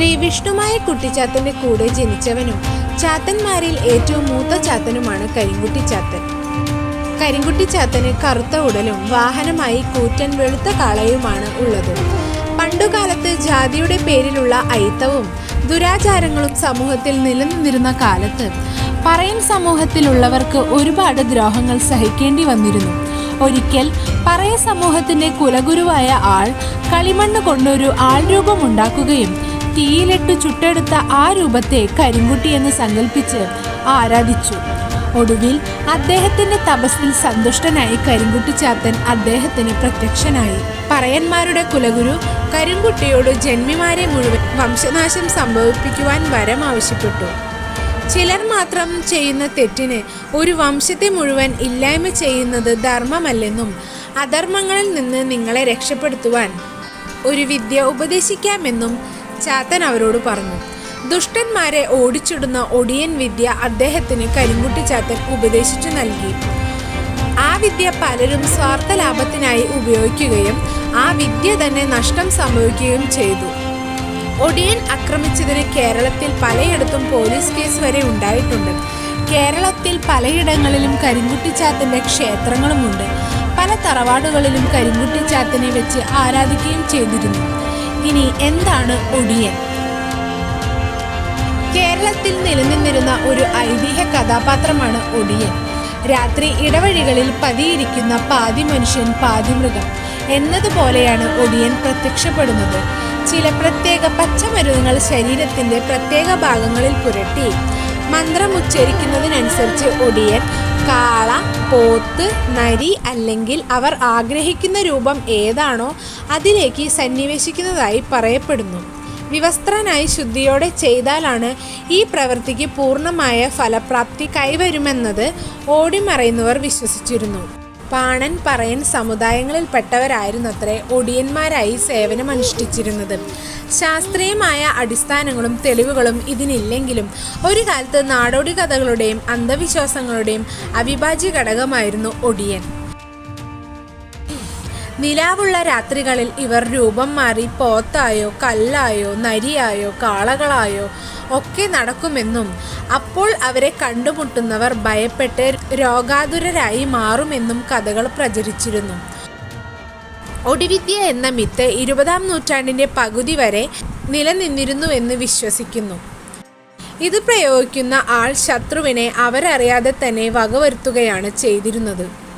ശ്രീ വിഷ്ണുമായ കുട്ടിച്ചാത്തന്റെ കൂടെ ജനിച്ചവനും ചാത്തന്മാരിൽ ഏറ്റവും മൂത്ത ചാത്തനുമാണ് കരിങ്കുട്ടി ചാത്തൻ കരിങ്കുട്ടി ചാത്തന് കറുത്ത ഉടലും വാഹനമായി കൂറ്റൻ വെളുത്ത കാളയുമാണ് ഉള്ളത്. പണ്ടുകാലത്ത് ജാതിയുടെ പേരിലുള്ള ഐത്തവും ദുരാചാരങ്ങളും സമൂഹത്തിൽ നിലനിന്നിരുന്ന കാലത്ത് പറയൻ സമൂഹത്തിലുള്ളവർക്ക് ഒരുപാട് ദ്രോഹങ്ങൾ സഹിക്കേണ്ടി വന്നിരുന്നു. ഒരിക്കൽ പറയ സമൂഹത്തിന്റെ കുലഗുരുവായ ആൾ കളിമണ്ണ് കൊണ്ടൊരു ആൾ രൂപം ഉണ്ടാക്കുകയും തീയിലിട്ട് ചുട്ടെടുത്ത ആ രൂപത്തെ കരിങ്കുട്ടി എന്ന് സങ്കല്പിച്ച് ആരാധിച്ചു. ഒടുവിൽ അദ്ദേഹത്തിന്റെ തപസ്സിൽ സന്തുഷ്ടനായി കരിങ്കുട്ടി ചാത്തൻ അദ്ദേഹത്തിന് പ്രത്യക്ഷനായി. പറയന്മാരുടെ കുലഗുരു കരിങ്കുട്ടിയോട് ജന്മിമാരെ മുഴുവൻ വംശനാശം സംഭവിപ്പിക്കുവാൻ വരം ആവശ്യപ്പെട്ടു. ചിലർ മാത്രം ചെയ്യുന്ന തെറ്റിന് ഒരു വംശത്തെ മുഴുവൻ ഇല്ലായ്മ ചെയ്യുന്നത് ധർമ്മമല്ലെന്നും അധർമ്മങ്ങളിൽ നിന്ന് നിങ്ങളെ രക്ഷപ്പെടുത്തുവാൻ ഒരു വിദ്യ ഉപദേശിക്കാമെന്നും ചാത്തൻ അവരോട് പറഞ്ഞു ദുഷ്ടന്മാരെ ഓടിച്ചിടുന്ന ഒടിയൻ വിദ്യ അദ്ദേഹത്തിന് കരിങ്കുട്ടി ചാത്തൻ ഉപദേശിച്ചു നൽകി. ആ വിദ്യ പലരും സ്വാർത്ഥ ലാഭത്തിനായി ഉപയോഗിക്കുകയും ആ വിദ്യ തന്നെ നഷ്ടം സംഭവിക്കുകയും ചെയ്തു. ഒടിയൻ ആക്രമിച്ചതിന് കേരളത്തിൽ പലയിടത്തും പോലീസ് കേസ് വരെ ഉണ്ടായിട്ടുണ്ട്. കേരളത്തിൽ പലയിടങ്ങളിലും കരിങ്കുട്ടിച്ചാത്തന്റെ ക്ഷേത്രങ്ങളുമുണ്ട്. പല തറവാടുകളിലും കരിങ്കുട്ടിച്ചാത്തനെ വെച്ച് ആരാധിക്കുകയും ചെയ്തിരുന്നു. ഇനി എന്താണ് ഒടിയൻ? കേരളത്തിൽ നിലനിന്നിരുന്ന ഒരു ഐതിഹ്യ കഥാപാത്രമാണ് ഒടിയൻ. രാത്രി ഇടവഴികളിൽ പതിയിരിക്കുന്ന പാതി മനുഷ്യൻ പാതി മൃഗം എന്നതുപോലെയാണ് ഒടിയൻ പ്രത്യക്ഷപ്പെടുന്നത്. ചില പ്രത്യേക പച്ചമരുന്നുകൾ ശരീരത്തിന്റെ പ്രത്യേക ഭാഗങ്ങളിൽ പുരട്ടി. മന്ത്രം ഉച്ചരിക്കുന്നതിനനുസരിച്ച് ഒടിയൻ കാള പോത്ത് നരി അല്ലെങ്കിൽ അവർ ആഗ്രഹിക്കുന്ന രൂപം ഏതാണോ അതിലേക്ക് സന്നിവേശിക്കുന്നതായി പറയപ്പെടുന്നു. വിവസ്ത്രനായി ശുദ്ധിയോടെ ചെയ്താലാണ് ഈ പ്രവൃത്തിക്ക് പൂർണമായ ഫലപ്രാപ്തി കൈവരുമെന്നത് ഓടിമറയുന്നവർ വിശ്വസിച്ചിരുന്നു. പാണൻ പറയൻ സമുദായങ്ങളിൽപ്പെട്ടവരായിരുന്നത്രേ ഒടിയന്മാരായി സേവനമനുഷ്ഠിച്ചിരുന്നത്. ശാസ്ത്രീയമായ അടിസ്ഥാനങ്ങളും തെളിവുകളും ഇതിനില്ലെങ്കിലും ഒരു കാലത്ത് നാടോടി കഥകളുടെയും അന്ധവിശ്വാസങ്ങളുടെയും അവിഭാജ്യ ഘടകമായിരുന്നു ഒടിയൻ. നിലാവുള്ള രാത്രികളിൽ ഇവർ രൂപം മാറി പോത്തായോ കല്ലായോ നരിയായോ കാളകളായോ ഒക്കെ നടക്കുമെന്നും അപ്പോൾ അവരെ കണ്ടുമുട്ടുന്നവർ ഭയപ്പെട്ട് രോഗാതുരരായി മാറുമെന്നും കഥകൾ പ്രചരിച്ചിരുന്നു. ഒടിവിദ്യ എന്ന മിത്ത് ഇരുപതാം നൂറ്റാണ്ടിന്റെ പകുതി വരെ നിലനിന്നിരുന്നുവെന്ന് വിശ്വസിക്കുന്നു. ഇത് പ്രയോഗിക്കുന്ന ആൾ ശത്രുവിനെ അവരറിയാതെ തന്നെ വകവരുത്തുകയാണ് ചെയ്തിരുന്നത്.